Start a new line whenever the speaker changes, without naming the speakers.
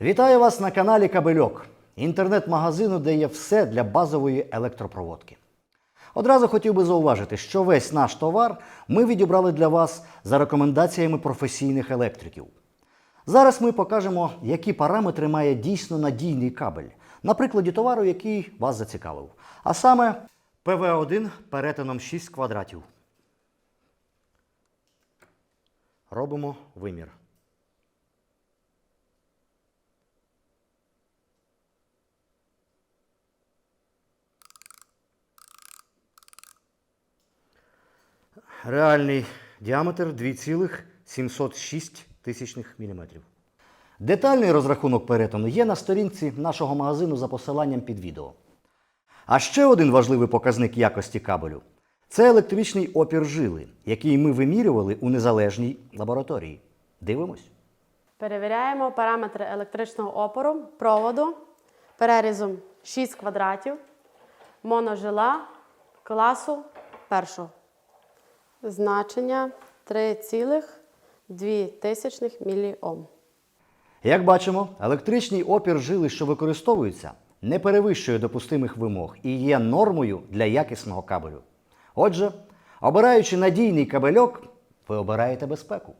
Вітаю вас на каналі Кабельок, інтернет-магазину, де є все для базової електропроводки. Одразу хотів би зауважити, що весь наш товар ми відібрали для вас за рекомендаціями професійних електриків. Зараз ми покажемо, які параметри має дійсно надійний кабель на прикладі товару, який вас зацікавив. А саме ПВ1 перетином 6 квадратів. Робимо вимір. Реальний діаметр 2,706 тисячних міліметрів. Детальний розрахунок перетину є на сторінці нашого магазину за посиланням під відео. А ще один важливий показник якості кабелю це електричний опір жили, який ми вимірювали у незалежній лабораторії. Дивимось.
Перевіряємо параметри електричного опору, проводу перерізом 6 квадратів, моножила класу першого. Значення 3,2 міліом.
Як бачимо, електричний опір жили, що використовується, не перевищує допустимих вимог і є нормою для якісного кабелю. Отже, обираючи надійний кабельок, ви обираєте безпеку.